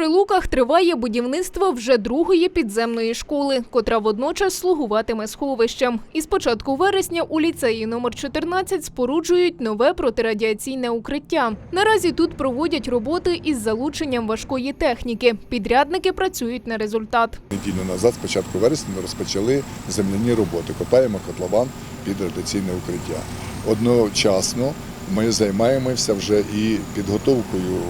Прилуках триває будівництво вже другої підземної школи, котра водночас слугуватиме сховищем. І з початку вересня у ліцеї номер 14 споруджують нове протирадіаційне укриття. Наразі тут проводять роботи із залученням важкої техніки. Підрядники працюють на результат. Неділю назад, з початку вересня, ми розпочали земляні роботи. Копаємо котлован під радіаційне укриття. Одночасно ми займаємося вже і підготовкою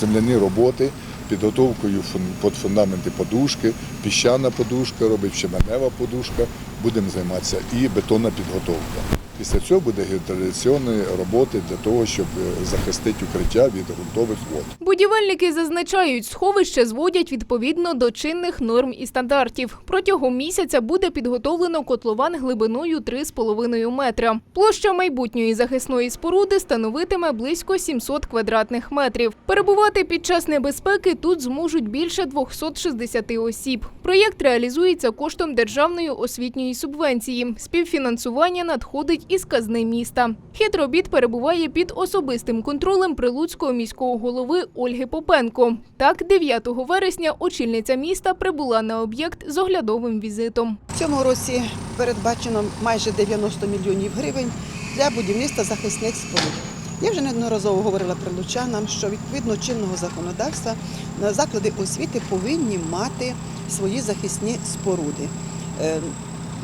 земляні роботи, підготовкою під фундаменти подушки, піщана подушка, робить щебенева подушка. Будемо займатися і бетонна підготовка. Після цього буде гідроляційні роботи для того, щоб е, захистити укриття від ґрунтових вод. Будівельники зазначають, сховище зводять відповідно до чинних норм і стандартів. Протягом місяця буде підготовлено котлован глибиною 3,5 метра. Площа майбутньої захисної споруди становитиме близько 700 квадратних метрів. Перебувати під час небезпеки тут зможуть більше 260 осіб. Проєкт реалізується коштом державної освітньої субвенції. Співфінансування надходить із казни міста. Хід перебуває під особистим контролем прилуцького міського голови Ольги Попенко. Так, 9 вересня очільниця міста прибула на об'єкт з оглядовим візитом. В цьому році передбачено майже 90 мільйонів гривень для будівництва захисних споруд. Я вже неодноразово говорила прилучанам, що відповідно чинного законодавства заклади освіти повинні мати свої захисні споруди.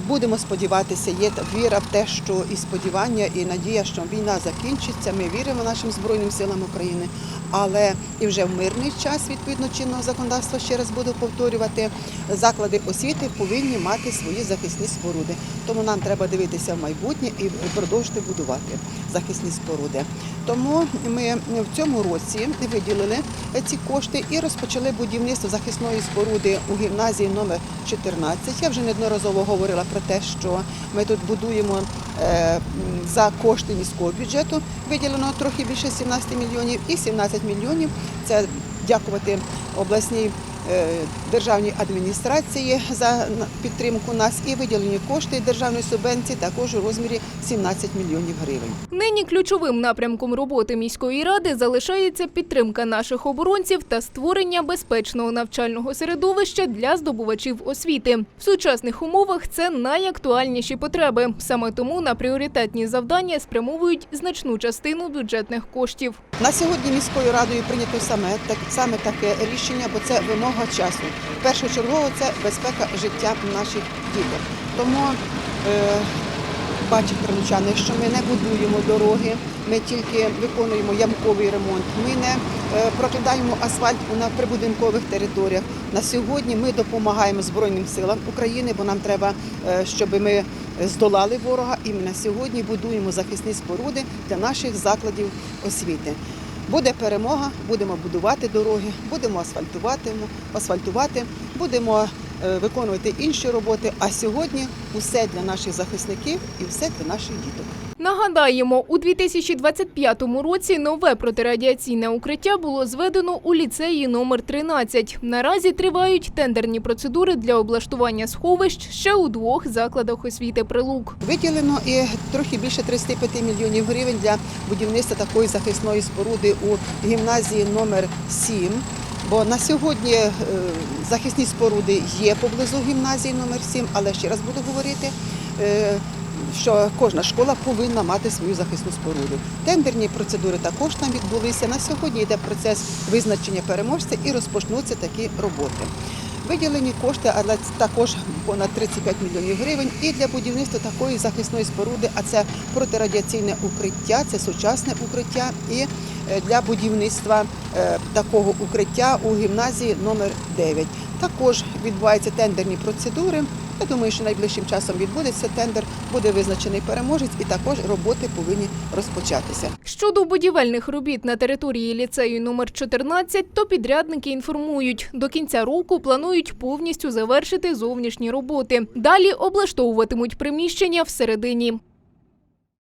Будемо сподіватися, є віра в те, що і сподівання, і надія, що війна закінчиться. Ми віримо нашим збройним силам України, але і вже в мирний час, відповідно чинного законодавства, ще раз буду повторювати, заклади освіти повинні мати свої захисні споруди. Тому нам треба дивитися в майбутнє і продовжити будувати захисні споруди. Тому ми в цьому році виділили ці кошти і розпочали будівництво захисної споруди у гімназії номер 14. Я вже неодноразово говорила про те, що ми тут будуємо е, за кошти міського бюджету. Виділено трохи більше 17 мільйонів, і 17 мільйонів це дякувати обласній е, державній адміністрації за підтримку нас і виділені кошти державної субвенції також у розмірі 17 мільйонів гривень. Нині ключовим напрямком роботи міської ради залишається підтримка наших оборонців та створення безпечного навчального середовища для здобувачів освіти. В сучасних умовах це найактуальніші потреби. Саме тому на пріоритетні завдання спрямовують значну частину бюджетних коштів. На сьогодні міською радою прийнято саме так саме таке рішення, бо це вимога часу. Першочергово це безпека життя наших діток. Тому е, бачать прилучани, що ми не будуємо дороги, ми тільки виконуємо ямковий ремонт. Ми не е, прокладаємо асфальт на прибудинкових територіях. На сьогодні ми допомагаємо Збройним силам України, бо нам треба, е, щоб ми здолали ворога. І ми на сьогодні будуємо захисні споруди для наших закладів освіти. Буде перемога, будемо будувати дороги, будемо асфальтувати, асфальтувати, будемо виконувати інші роботи. А сьогодні усе для наших захисників і все для наших діток. Нагадаємо, у 2025 році нове протирадіаційне укриття було зведено у ліцеї номер 13. Наразі тривають тендерні процедури для облаштування сховищ ще у двох закладах освіти прилук. Виділено і трохи більше 35 мільйонів гривень для будівництва такої захисної споруди у гімназії номер 7. Бо на сьогодні е, захисні споруди є поблизу гімназії номер 7, але ще раз буду говорити. е, Що кожна школа повинна мати свою захисну споруду. Тендерні процедури також там відбулися. На сьогодні йде процес визначення переможця і розпочнуться такі роботи. Виділені кошти, але також понад 35 мільйонів гривень. І для будівництва такої захисної споруди, а це протирадіаційне укриття, це сучасне укриття, і е, для будівництва е, такого укриття у гімназії номер 9. Також відбуваються тендерні процедури. Я думаю, що найближчим часом відбудеться тендер, буде визначений переможець, і також роботи повинні розпочатися. Щодо будівельних робіт на території ліцею номер 14, то підрядники інформують, до кінця року планують повністю завершити зовнішні роботи. Далі облаштовуватимуть приміщення всередині.